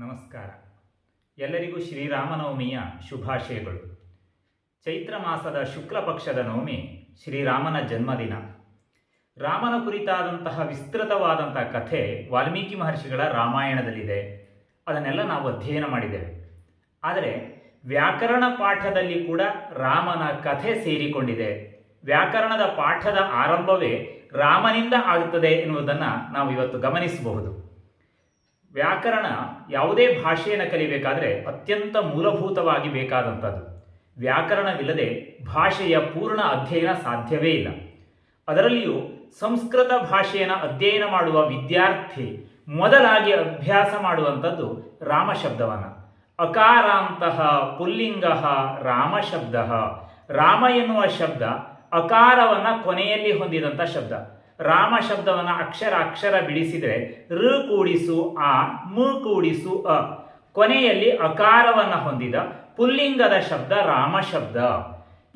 ನಮಸ್ಕಾರ. ಎಲ್ಲರಿಗೂ ಶ್ರೀರಾಮನವಮಿಯ ಶುಭಾಶಯಗಳು. ಚೈತ್ರ ಮಾಸದ ಶುಕ್ಲ ಪಕ್ಷದ ನವಮಿ ಶ್ರೀರಾಮನ ಜನ್ಮದಿನ. ರಾಮನ ಕುರಿತಾದಂತಹ ವಿಸ್ತೃತವಾದಂತಹ ಕಥೆ ವಾಲ್ಮೀಕಿ ಮಹರ್ಷಿಗಳ ರಾಮಾಯಣದಲ್ಲಿದೆ. ಅದನ್ನೆಲ್ಲ ನಾವು ಅಧ್ಯಯನ ಮಾಡಿದ್ದೇವೆ. ಆದರೆ ವ್ಯಾಕರಣ ಪಾಠದಲ್ಲಿ ಕೂಡ ರಾಮನ ಕಥೆ ಸೇರಿಕೊಂಡಿದೆ. ವ್ಯಾಕರಣದ ಪಾಠದ ಆರಂಭವೇ ರಾಮನಿಂದ ಆಗುತ್ತದೆ ಎನ್ನುವುದನ್ನು ನಾವು ಇವತ್ತು ಗಮನಿಸಬಹುದು. ವ್ಯಾಕರಣ ಯಾವುದೇ ಭಾಷೆಯನ್ನು ಕಲಿಬೇಕಾದರೆ ಅತ್ಯಂತ ಮೂಲಭೂತವಾಗಿ ಬೇಕಾದಂಥದ್ದು. ವ್ಯಾಕರಣವಿಲ್ಲದೆ ಭಾಷೆಯ ಪೂರ್ಣ ಅಧ್ಯಯನ ಸಾಧ್ಯವೇ ಇಲ್ಲ. ಅದರಲ್ಲಿಯೂ ಸಂಸ್ಕೃತ ಭಾಷೆಯನ್ನು ಅಧ್ಯಯನ ಮಾಡುವ ವಿದ್ಯಾರ್ಥಿ ಮೊದಲಾಗಿ ಅಭ್ಯಾಸ ಮಾಡುವಂಥದ್ದು ರಾಮ ಶಬ್ದವನ್ನು ಅಕಾರಾಂತಹ ಪುಲ್ಲಿಂಗ ರಾಮಶಬ್ದ. ರಾಮ ಎನ್ನುವ ಶಬ್ದ ಅಕಾರವನ್ನು ಕೊನೆಯಲ್ಲಿ ಹೊಂದಿದಂಥ ಶಬ್ದ. ರಾಮ ಶಬ್ದವನ್ನು ಅಕ್ಷರ ಅಕ್ಷರ ಬಿಡಿಸಿದರೆ ಋ ಕೂಡಿಸು ಆ, ಮು ಕೂಡಿಸು ಅ. ಕೊನೆಯಲ್ಲಿ ಅಕಾರವನ್ನು ಹೊಂದಿದ ಪುಲ್ಲಿಂಗದ ಶಬ್ದ ರಾಮ ಶಬ್ದ.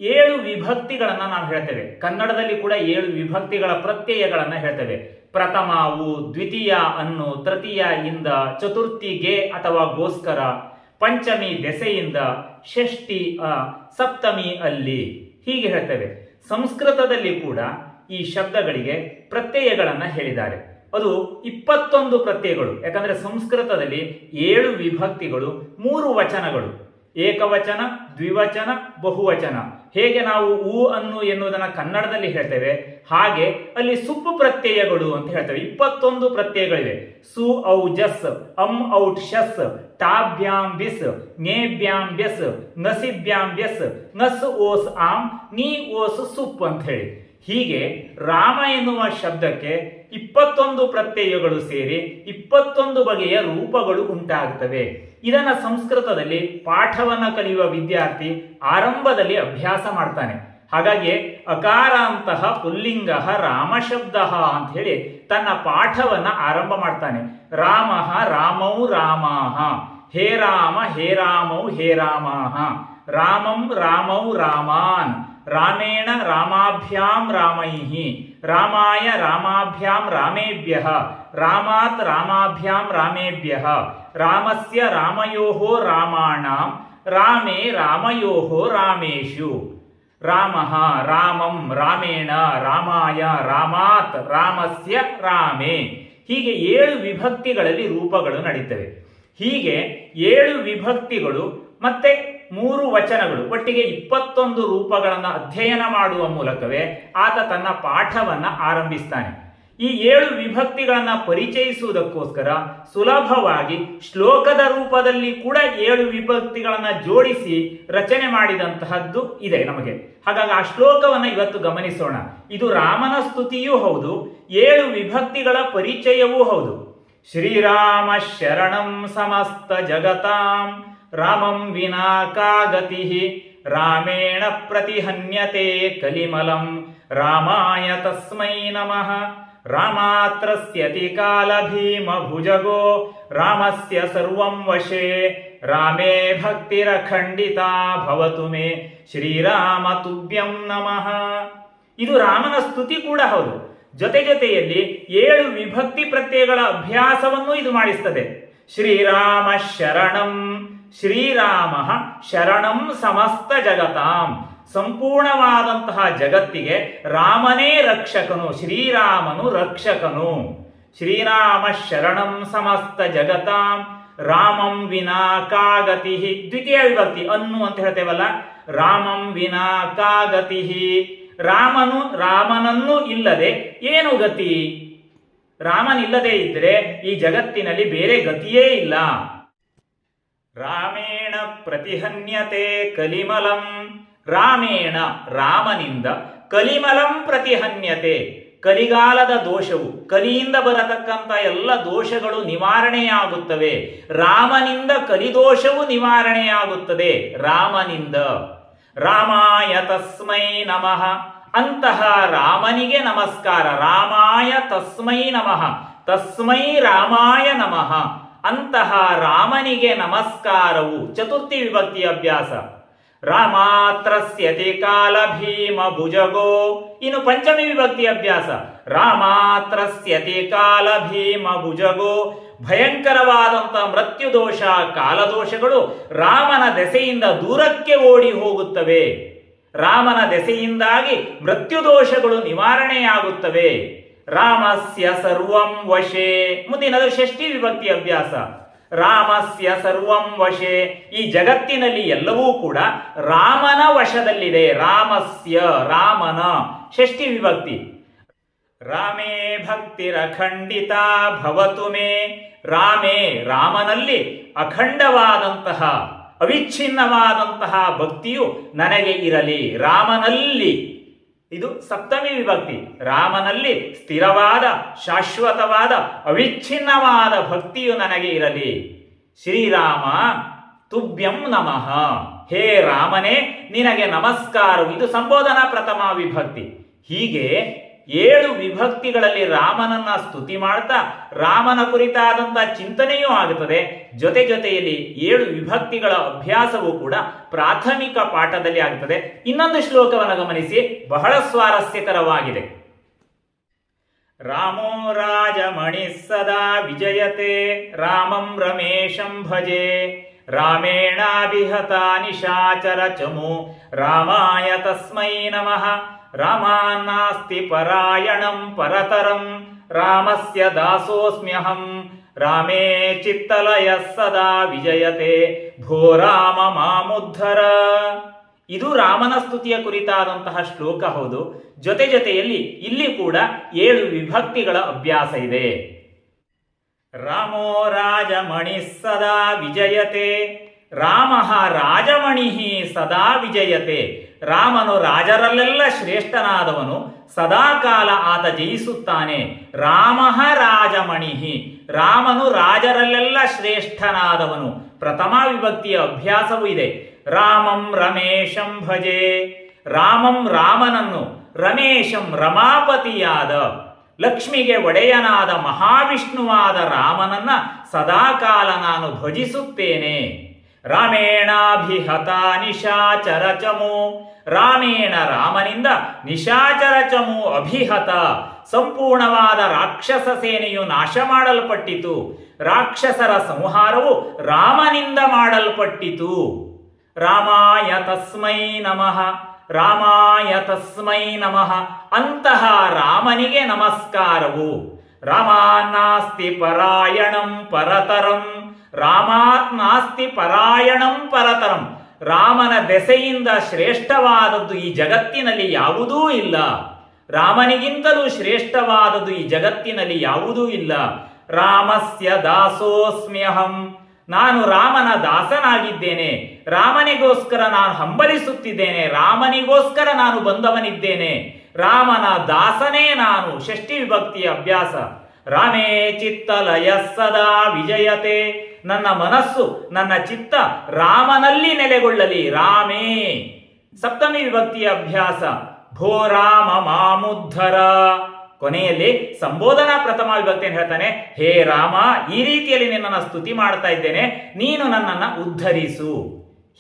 ಏಳು ವಿಭಕ್ತಿಗಳನ್ನು ನಾವು ಹೇಳ್ತೇವೆ. ಕನ್ನಡದಲ್ಲಿ ಕೂಡ ಏಳು ವಿಭಕ್ತಿಗಳ ಪ್ರತ್ಯಯಗಳನ್ನು ಹೇಳ್ತೇವೆ. ಪ್ರಥಮವು ದ್ವಿತೀಯ ಅನ್ನು, ತೃತೀಯ ಇಂದ, ಚತುರ್ಥಿಗೆ ಅಥವಾ ಗೋಸ್ಕರ. ಪಂಚಮಿ ದೆಸೆಯಿಂದ, ಷಷ್ಠಿ ಅ, ಸಪ್ತಮಿ ಅಲ್ಲಿ ಹೀಗೆ ಹೇಳ್ತೇವೆ. ಸಂಸ್ಕೃತದಲ್ಲಿ ಕೂಡ ಈ ಶಬ್ದಗಳಿಗೆ ಪ್ರತ್ಯಯಗಳನ್ನು ಹೇಳಿದ್ದಾರೆ. ಅದು ಇಪ್ಪತ್ತೊಂದು ಪ್ರತ್ಯಯಗಳು. ಯಾಕಂದ್ರೆ ಸಂಸ್ಕೃತದಲ್ಲಿ ಏಳು ವಿಭಕ್ತಿಗಳು, ಮೂರು ವಚನಗಳು. ಏಕವಚನ, ದ್ವಿವಚನ, ಬಹುವಚನ. ಹೇಗೆ ನಾವು ಊ ಅನ್ನು ಎನ್ನುವುದನ್ನು ಕನ್ನಡದಲ್ಲಿ ಹೇಳ್ತೇವೆ, ಹಾಗೆ ಅಲ್ಲಿ ಸುಪ್ಪು ಪ್ರತ್ಯಯಗಳು ಅಂತ ಹೇಳ್ತೇವೆ. ಇಪ್ಪತ್ತೊಂದು ಪ್ರತ್ಯಯಗಳಿವೆ. ಸು, ಔ, ಜಸ್, ಅಂ, ಔಟ್, ಶಸ್ ಟಾಭ್ಯಾಂ ಬಿಸ್ ನೇಭ್ಯಾಂ ಬೆಸ್ ನಸಿಭ್ಯಾಂ ಬೆಸ್ ನಸ್ ಓಸ್, ಆಮ್, ನೀ, ಓಸ್, ಸುಪ್ ಅಂತ ಹೇಳಿ. ಹೀಗೆ ರಾಮ ಎನ್ನುವ ಶಬ್ದಕ್ಕೆ ಇಪ್ಪತ್ತೊಂದು ಪ್ರತ್ಯಯಗಳು ಸೇರಿ ಇಪ್ಪತ್ತೊಂದು ಬಗೆಯ ರೂಪಗಳು ಉಂಟಾಗುತ್ತವೆ. ಇದನ್ನು ಸಂಸ್ಕೃತದಲ್ಲಿ ಪಾಠವನ್ನು ಕಲಿಯುವ ವಿದ್ಯಾರ್ಥಿ ಆರಂಭದಲ್ಲಿ ಅಭ್ಯಾಸ ಮಾಡ್ತಾನೆ. ಹಾಗಾಗಿ ಅಕಾರಾಂತಹ ಪುಲ್ಲಿಂಗ ರಾಮ ಶಬ್ದ ಅಂತ ಹೇಳಿ ತನ್ನ ಪಾಠವನ್ನ ಆರಂಭ ಮಾಡ್ತಾನೆ. ರಾಮ ರಾಮೌ ರಾಮಃ ಹೇ ರಾಮ ಹೇ ರಾಮೌ ಹೇ ರಾಮಃ ರಾಮಂ ರಾಮೌ ರಾಮಾನ್. ರಾಮೇಣ ರಾಮಾಭ್ಯಾಂ ರಾಮೈಹಿ ರಾಮಾಯ ರಾಮಾಭ್ಯಾಂ ರಾಮೇಭ್ಯ ರಾಮಾತ್ ರಾಮಾಭ್ಯಾಂ ರಾಮೇಭ್ಯ ರಾಮಸ್ಯ ರಾಮಯೋ ರಾಮಾಣ ರಾಮೇ ರಾಮಯೋ ರಾಮೇಶು ರಾಮಃ ರಾಮಂ ರಾಮೇಣ ರಾಮಾಯ ರಾಮಾತ್ ರಾಮಸ್ಯ ರಾಮೇ ಹೀಗೆ ಏಳು ವಿಭಕ್ತಿಗಳಲ್ಲಿ ರೂಪಗಳು ನಡೀತವೆ. ಹೀಗೆ ಏಳು ವಿಭಕ್ತಿಗಳು ಮತ್ತೆ ಮೂರು ವಚನಗಳು, ಒಟ್ಟಿಗೆ ಇಪ್ಪತ್ತೊಂದು ರೂಪಗಳನ್ನು ಅಧ್ಯಯನ ಮಾಡುವ ಮೂಲಕವೇ ಆತ ತನ್ನ ಪಾಠವನ್ನ ಆರಂಭಿಸ್ತಾನೆ. ಈ ಏಳು ವಿಭಕ್ತಿಗಳನ್ನ ಪರಿಚಯಿಸುವುದಕ್ಕೋಸ್ಕರ ಸುಲಭವಾಗಿ ಶ್ಲೋಕದ ರೂಪದಲ್ಲಿ ಕೂಡ ಏಳು ವಿಭಕ್ತಿಗಳನ್ನ ಜೋಡಿಸಿ ರಚನೆ ಮಾಡಿದಂತಹದ್ದು ಇದೆ ನಮಗೆ. ಹಾಗಾಗಿ ಆ ಶ್ಲೋಕವನ್ನ ಇವತ್ತು ಗಮನಿಸೋಣ. ಇದು ರಾಮನ ಸ್ತುತಿಯೂ ಹೌದು, ಏಳು ವಿಭಕ್ತಿಗಳ ಪರಿಚಯವೂ ಹೌದು. ಶ್ರೀರಾಮ ಶರಣಂ ಸಮಸ್ತ ಜಗತಾಂ. ರಾಮಂ ವಿನಾ ಕಾ ಗತಿ ರಾಮೇಣ ಪ್ರತಿಹನ್ಯತೆ ಕಲಿಮಲಂ, ರಾಮಾಯ ತಸ್ಮೈ ನಮಃ ರಾಮಾತ್ರಸ್ಯತಿ ಕಾಲ ಭೀಮ ಭುಜಗೋ ರಾಮಸ್ಯ ಸರ್ವಂ ವಶೇ, ರಾಮೇ ಭಕ್ತಿರಖಂಡಿತ ಭವತು ಮೇ, ಶ್ರೀರಾಮ ತುಭ್ಯಂ ನಮಃ. ಇದು ರಾಮನ ಸ್ತುತಿ ಕೂಡ ಹೌದು. ಜೊತೆ ಜೊತೆಯಲ್ಲಿ ಏಳು ವಿಭಕ್ತಿ ಪ್ರತ್ಯಯಗಳ ಅಭ್ಯಾಸವನ್ನು ಇದು ಮಾಡಿಸ್ತದೆ. ಶ್ರೀರಾಮ ಶರಣಂ. ಶ್ರೀರಾಮ ಶರಣಂ ಸಮಸ್ತ ಜಗತಾಂ. ಸಂಪೂರ್ಣವಾದಂತಹ ಜಗತ್ತಿಗೆ ರಾಮನೇ ರಕ್ಷಕನು, ಶ್ರೀರಾಮನು ರಕ್ಷಕನು. ಶ್ರೀರಾಮ ಶರಣಂ ಸಮಸ್ತ ಜಗತಾಂ. ರಾಮಂ ವಿನಾ ಕಾಗತಿ. ದ್ವಿತೀಯ ವಿಭಕ್ತಿ, ಅನ್ನು ಅಂತ ಹೇಳ್ತೇವಲ್ಲ? ರಾಮಂ ವಿನಾ ಕಾಗತಿ. ರಾಮನು, ರಾಮನನ್ನು ಇಲ್ಲದೆ ಏನು ಗತಿ? ರಾಮನಿಲ್ಲದೆ ಇದ್ರೆ ಈ ಜಗತ್ತಿನಲ್ಲಿ ಬೇರೆ ಗತಿಯೇ ಇಲ್ಲ. ರಾಮೇಣ ಪ್ರತಿಹನ್ಯತೆ ಕಲಿಮಲಂ. ರಾಮೇಣ ರಾಮನಿಂದ ಕಲಿಮಲಂ ಪ್ರತಿಹನ್ಯತೆ. ಕಲಿಗಾಲದ ದೋಷವು, ಕಲಿಯಿಂದ ಬರತಕ್ಕಂಥ ಎಲ್ಲ ದೋಷಗಳು ನಿವಾರಣೆಯಾಗುತ್ತವೆ. ರಾಮನಿಂದ ಕಲಿದೋಷವು ನಿವಾರಣೆಯಾಗುತ್ತದೆ. ರಾಮನಿಂದ. ರಾಮಾಯ ತಸ್ಮೈ ನಮಃ. ಅಂತಹ ರಾಮನಿಗೆ ನಮಸ್ಕಾರ. ರಾಮಾಯ ತಸ್ಮೈ ನಮಃ. ತಸ್ಮೈ ರಾಮಾಯ ನಮಃ. ಅಂತಹ ರಾಮನಿಗೆ ನಮಸ್ಕಾರವು ಚತುರ್ಥಿ ವಿಭಕ್ತಿ ಅಭ್ಯಾಸ. ರಾಮಾತ್ರಸ್ಯತಿ ಕಾಲ ಭೀಮ ಭುಜಗೋ. ಇನ್ನು ಪಂಚಮಿ ವಿಭಕ್ತಿ ಅಭ್ಯಾಸ. ರಾಮಾತ್ರಸ್ಯತಿ ಕಾಲ ಭೀಮ ಭುಜಗೋ. ಭಯಂಕರವಾದಂಥ ಮೃತ್ಯುದೋಷ, ಕಾಲದೋಷಗಳು ರಾಮನ ದೆಸೆಯಿಂದ ದೂರಕ್ಕೆ ಓಡಿ ಹೋಗುತ್ತವೆ. ರಾಮನ ದೆಸೆಯಿಂದಾಗಿ ಮೃತ್ಯುದೋಷಗಳು ನಿವಾರಣೆಯಾಗುತ್ತವೆ. ರಾಮಸ್ಯ ಸರ್ವಂ ವಶೇ ಮುಂದಿನದು ಷಷ್ಠಿ ವಿಭಕ್ತಿ ಅಭ್ಯಾಸ. ರಾಮಸ್ಯ ಸರ್ವಂ ವಶೇ। ಈ ಜಗತ್ತಿನಲ್ಲಿ ಎಲ್ಲವೂ ಕೂಡ ರಾಮನ ವಶದಲ್ಲಿದೆ. ರಾಮಸ್ಯ, ರಾಮನ ಷಷ್ಠಿ ವಿಭಕ್ತಿ. ರಾಮೇ ಭಕ್ತಿರಖಂಡಿತ ಭವತು ಮೇ। ರಾಮೇ ರಾಮನಲ್ಲಿ ಅಖಂಡವಾದಂತಹ, ಅವಿಚ್ಛಿನ್ನವಾದಂತಹ ಭಕ್ತಿಯು ನನಗೆ ಇರಲಿ. ರಾಮನಲ್ಲಿ ಇದು ಸಪ್ತಮಿ ವಿಭಕ್ತಿ. ರಾಮನಲ್ಲಿ ಸ್ಥಿರವಾದ, ಶಾಶ್ವತವಾದ, ಅವಿಚ್ಛಿನ್ನವಾದ ಭಕ್ತಿಯು ನನಗೆ ಇರಲಿ. ಶ್ರೀರಾಮ, ತುಭ್ಯಂ ನಮಃ. ಹೇ ರಾಮನೇ, ನಿನಗೆ ನಮಸ್ಕಾರ ಇದು ಸಂಬೋಧನಾ ಪ್ರಥಮ ವಿಭಕ್ತಿ. ಹೀಗೆ ಏಳು ವಿಭಕ್ತಿಗಳಲ್ಲಿ ರಾಮನನ್ನ ಸ್ತುತಿ ಮಾಡ್ತಾ ರಾಮನ ಕುರಿತಾದಂಥ ಚಿಂತನೆಯೂ ಆಗುತ್ತದೆ. ಜೊತೆ ಜೊತೆಯಲ್ಲಿ ಏಳು ವಿಭಕ್ತಿಗಳ ಅಭ್ಯಾಸವೂ ಕೂಡ ಪ್ರಾಥಮಿಕ ಪಾಠದಲ್ಲಿ ಆಗುತ್ತದೆ. ಇನ್ನೊಂದು ಶ್ಲೋಕವನ್ನು ಗಮನಿಸಿ. ಬಹಳ ಸ್ವಾರಸ್ಯಕರವಾಗಿದೆ. ರಾಮೋ ರಾಜಮಣಿ ಸದಾ ವಿಜಯತೆ, ರಾಮಂ ರಮೇಶಂ ಭಜೆ, ರಾಮೇಣಾಭಿಹತ ನಿಶಾಚರ ಚಮು ರಾಮಾಯ ತಸ್ಮೈ ನಮಃ. ರಾಮಾನ್ನಾಸ್ತಿ ಪರಾಯಣಂ ಪರತರಂ ರಾಮಸ್ಯ ದಾಸೋಸ್ಮ್ಯಹಂ ರಾಮೇ ಚಿತ್ತಲಯ ಸದಾ ವಿಜಯತೆ ಭೋ ರಾಮ ಮಾಮುದ್ಧರ ಇದು ರಾಮನ ಸ್ತುತಿಯ ಕುರಿತಾದಂತಹ ಶ್ಲೋಕ ಹೌದು. ಜೊತೆ ಜೊತೆಯಲ್ಲಿ ಇಲ್ಲಿ ಕೂಡ ಏಳು ವಿಭಕ್ತಿಗಳ ಅಭ್ಯಾಸ ಇದೆ. ರಾಮೋ ರಾಜಮಣಿ ಸದಾ ವಿಜಯತೆ, ರಾಮ ರಾಜಮಣಿ ಸದಾ ವಿಜಯತೆ ರಾಮನು ರಾಜರಲ್ಲೆಲ್ಲ ಶ್ರೇಷ್ಠನಾದವನು. ಸದಾಕಾಲ ಆತ ಜಯಿಸುತ್ತಾನೆ. ರಾಮಃ ರಾಜಮಣಿ ರಾಮನು ರಾಜರಲ್ಲೆಲ್ಲ ಶ್ರೇಷ್ಠನಾದವನು. ಪ್ರಥಮ ವಿಭಕ್ತಿಯ ಅಭ್ಯಾಸವೂ ಇದೆ. ರಾಮಂ ರಮೇಶಂ ಭಜೆ. ರಾಮಂ ರಾಮನನ್ನು. ರಮೇಶಂ ರಮಾಪತಿಯಾದ. ಲಕ್ಷ್ಮಿಗೆ ಒಡೆಯನಾದ ಮಹಾವಿಷ್ಣುವಾದ ರಾಮನನ್ನ ಸದಾಕಾಲ ನಾನು ಭಜಿಸುತ್ತೇನೆ ರಾಮೇಣಾಭಿಹತ ನಿಶಾಚರ ಚಮು ರಾಮೇಣ ರಾಮನಿಂದ ನಿಶಾಚರ ಚಮು ಅಭಿಹತ. ಸಂಪೂರ್ಣವಾದ ರಾಕ್ಷಸ ಸೇನೆಯು ನಾಶ ಮಾಡಲ್ಪಟ್ಟಿತು. ರಾಕ್ಷಸರ ಸಂಹಾರವು ರಾಮನಿಂದ ಮಾಡಲ್ಪಟ್ಟಿತು. ರಾಮಾಯ ತಸ್ಮೈ ನಮಃ. ರಾಮಾಯ ತಸ್ಮೈ ನಮಃ. ಅಂತಹ ರಾಮನಿಗೆ ನಮಸ್ಕಾರವು. ರಾಮಾನ್ನಾಸ್ತಿ ಪರಾಯಣಂ ಪರತರಂ ರಾಮಾತ್ಮಾಸ್ತಿ ಪರಾಯಣಂ ಪರತರಂ ರಾಮನ ದೆಸೆಯಿಂದ ಶ್ರೇಷ್ಠವಾದದ್ದು ಈ ಜಗತ್ತಿನಲ್ಲಿ ಯಾವುದೂ ಇಲ್ಲ। ರಾಮನಿಗಿಂತಲೂ ಶ್ರೇಷ್ಠವಾದದ್ದು ಈ ಜಗತ್ತಿನಲ್ಲಿ ಯಾವುದೂ ಇಲ್ಲ। ರಾಮಸ್ಯ ದಾಸೋಸ್ಮ್ಯಹಂ। ನಾನು ರಾಮನ ದಾಸನಾಗಿದ್ದೇನೆ। ರಾಮನಿಗೋಸ್ಕರ ನಾನು ಹಂಬಲಿಸುತ್ತಿದ್ದೇನೆ। ರಾಮನಿಗೋಸ್ಕರ ನಾನು ಬಂದವನಿದ್ದೇನೆ। ರಾಮನ ದಾಸನೇ ನಾನು, ಷಷ್ಠಿ ವಿಭಕ್ತಿಯ ಅಭ್ಯಾಸ. ರಾಮೇ ಚಿತ್ತಲಯ ಸದಾ ವಿಜಯತೆ. ನನ್ನ ಮನಸ್ಸು, ನನ್ನ ಚಿತ್ತ ರಾಮನಲ್ಲಿ ನೆಲೆಗೊಳ್ಳಲಿ, ರಾಮೇ. ಸಪ್ತಮಿ ವಿಭಕ್ತಿಯ ಅಭ್ಯಾಸ, ಭೋ ರಾಮ ಮಾಮುದ್ಧರ. ಕೊನೆಯಲ್ಲಿ ಸಂಬೋಧನಾ ಪ್ರಥಮ ವಿಭಕ್ತಿಯನ್ನು ಹೇಳ್ತಾನೆ, ಹೇ ರಾಮ, ಈ ರೀತಿಯಲ್ಲಿ ನಿನ್ನನ್ನು ಸ್ತುತಿ ಮಾಡ್ತಾ ಇದ್ದೇನೆ, ನೀನು ನನ್ನನ್ನು ಉದ್ಧರಿಸು.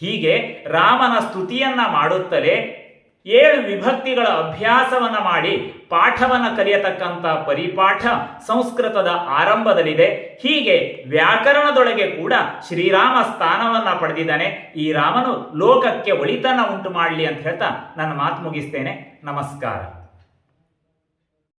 ಹೀಗೆ ರಾಮನ ಸ್ತುತಿಯನ್ನ ಮಾಡುತ್ತಲೇ ಏಳು ವಿಭಕ್ತಿಗಳ ಅಭ್ಯಾಸವನ್ನು ಮಾಡಿ ಪಾಠವನ್ನು ಕಲಿಯತಕ್ಕಂಥ ಪರಿಪಾಠ ಸಂಸ್ಕೃತದ ಆರಂಭದಲ್ಲಿದೆ. ಹೀಗೆ ವ್ಯಾಕರಣದೊಳಗೆ ಕೂಡ ಶ್ರೀರಾಮ ಸ್ಥಾನವನ್ನು ಪಡೆದಿದ್ದಾನೆ. ಈ ರಾಮನು ಲೋಕಕ್ಕೆ ಒಳಿತನ ಉಂಟು ಮಾಡಲಿ ಅಂತ ಹೇಳ್ತಾ ನನ್ನ ಮಾತು ಮುಗಿಸ್ತೇನೆ. ನಮಸ್ಕಾರ.